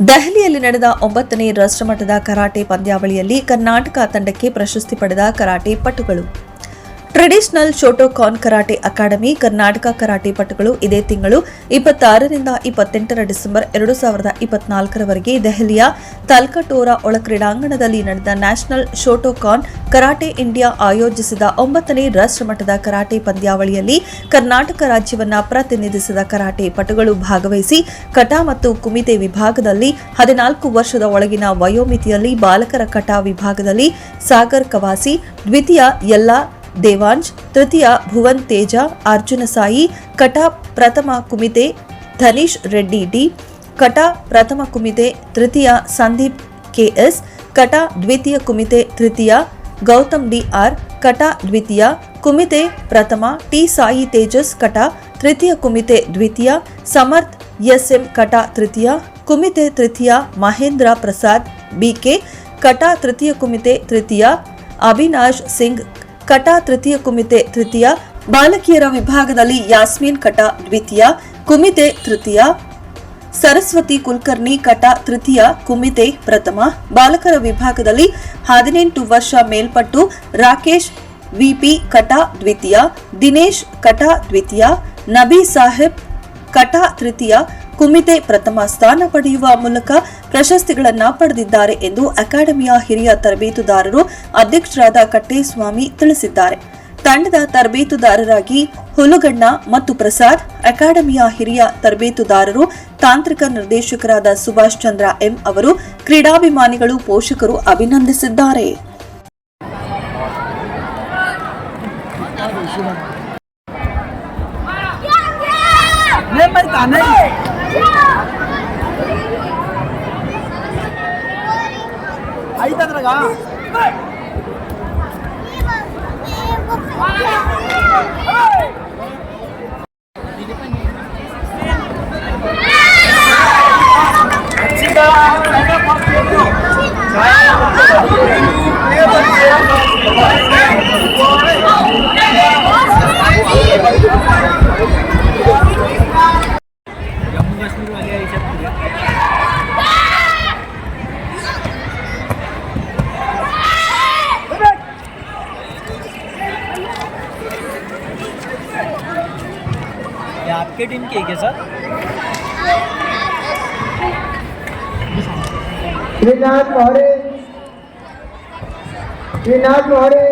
ದೆಹಲಿಯಲ್ಲಿ ನಡೆದ ಒಂಬತ್ತನೇ ರಾಷ್ಟ್ರಮಟ್ಟದ ಕರಾಟೆ ಪಂದ್ಯಾವಳಿಯಲ್ಲಿ ಕರ್ನಾಟಕ ತಂಡಕ್ಕೆ ಪ್ರಶಸ್ತಿ ಪಡೆದ ಕರಾಟೆ ಪಟುಗಳು. Traditional Shotokan karate academy, Karnataka karate ಪಟುಗಳು ಇದೇ ತಿಂಗಳು ಇಪ್ಪತ್ತಾರರಿಂದ ಇಪ್ಪತ್ತೆಂಟರ ಡಿಸೆಂಬರ್ ಎರಡು ಸಾವಿರದ ಇಪ್ಪತ್ನಾಲ್ಕರವರೆಗೆ ದೆಹಲಿಯ ತಲ್ಕಟೋರಾ ಒಳ ಕ್ರೀಡಾಂಗಣದಲ್ಲಿ ನಡೆದ ನ್ಯಾಷನಲ್ ಶೋಟೋಕಾನ್ ಕರಾಟೆ ಇಂಡಿಯಾ ಆಯೋಜಿಸಿದ ಒಂಬತ್ತನೇ ರಾಷ್ಟ್ರಮಟ್ಟದ ಕರಾಟೆ ಪಂದ್ಯಾವಳಿಯಲ್ಲಿ ಕರ್ನಾಟಕ ರಾಜ್ಯವನ್ನ ಪ್ರತಿನಿಧಿಸಿದ ಕರಾಟೆ ಪಟುಗಳು ಭಾಗವಹಿಸಿ ಕಟಾ ಮತ್ತು ಕುಮಿತೆ ವಿಭಾಗದಲ್ಲಿ ಹದಿನಾಲ್ಕು ವರ್ಷದ ಒಳಗಿನ ವಯೋಮಿತಿಯಲ್ಲಿ ಬಾಲಕರ ಕಟಾ ವಿಭಾಗದಲ್ಲಿ ಸಾಗರ್ ಕವಾಸಿ, ದ್ವಿತೀಯ ಯಲ್ಲಾ ದೇವಾಂಜ್, ತೃತೀಯ ಭುವನ್ ತೇಜ, ಅರ್ಜುನ ಸಾಯಿ, ಕಟ ಪ್ರಥಮ ಕುಮಿತೆ ಧನೀಶ್ ರೆಡ್ಡಿ ಡಿ, ಕಟ ಪ್ರಥಮ ಕುಮಿತೆ ತೃತೀಯ ಸಂದೀಪ್ ಕೆಎಸ್ ಕಟ ದ್ವಿತೀಯ ಕುಮಿತೆ ತೃತೀಯ ಗೌತಮ್ ಡಿ ಆರ್, ಕಟ ದ್ವಿತೀಯ ಕುಮಿತೆ ಪ್ರಥಮ ಟಿ ಸಾಯಿ ತೇಜಸ್, ಕಟ ತೃತೀಯ ಕುಮಿತೆ ದ್ವಿತೀಯ ಸಮರ್ಥ್ ಎಸ್ಎಂ ಕಟ ತೃತೀಯ ಕುಮಿತೆ ತೃತೀಯ ಮಹೇಂದ್ರ ಪ್ರಸಾದ್ ಬಿಕೆ ಕಟ ತೃತೀಯ ಕುಮಿತೆ ತೃತೀಯ ಅವಿನಾಶ್ ಸಿಂಗ್ ಕಟ ತೃತೀಯ ಕುಮಿತೆ ತೃತೀಯ, ಬಾಲಕಿಯರ ವಿಭಾಗದಲ್ಲಿ ಯಾಸ್ಮೀನ್ ಕಟಾ ದ್ವಿತೀಯ, ಕುಮಿತೆ ತೃತೀಯ, ಸರಸ್ವತಿ ಕುಲಕರ್ಣಿ ಕಟಾ ತೃತೀಯ, ಕುಮಿತೆ ಪ್ರಥಮ, ಬಾಲಕರ ವಿಭಾಗದಲ್ಲಿ ಹದಿನೆಂಟು ವರ್ಷ ಮೇಲ್ಪಟ್ಟು ರಾಕೇಶ್ ವಿಪಿ ಕಟಾ ದ್ವಿತೀಯ, ದಿನೇಶ್ ಕಟಾ ದ್ವಿತೀಯ, ನಬಿ ಸಾಹೇಬ್ ಕಟಾ ತೃತೀಯ ಕುಮಿತೆ ಪ್ರಥಮ ಸ್ಥಾನ ಪಡೆಯುವ ಮೂಲಕ ಪ್ರಶಸ್ತಿಗಳನ್ನ ಪಡೆದಿದ್ದಾರೆ ಎಂದು ಅಕಾಡೆಮಿಯ ಹಿರಿಯ ತರಬೇತುದಾರರು ಅಧ್ಯಕ್ಷರಾದ ಕಟ್ಟೇಸ್ವಾಮಿ ತಿಳಿಸಿದ್ದಾರೆ. ತಂಡದ ತರಬೇತುದಾರರಾಗಿ ಹುಲುಗಣ್ಣ ಮತ್ತು ಪ್ರಸಾದ್, ಅಕಾಡೆಮಿಯ ಹಿರಿಯ ತರಬೇತುದಾರರು, ತಾಂತ್ರಿಕ ನಿರ್ದೇಶಕರಾದ ಸುಭಾಷ್ ಚಂದ್ರ ಎಂ ಅವರು, ಕ್ರೀಡಾಭಿಮಾನಿಗಳು, ಪೋಷಕರು ಅಭಿನಂದಿಸಿದ್ದಾರೆ. 一本书给我不想要。आपके टीम की है क्या सर? श्रीनाथ मोहरे। श्रीनाथ मोहरे।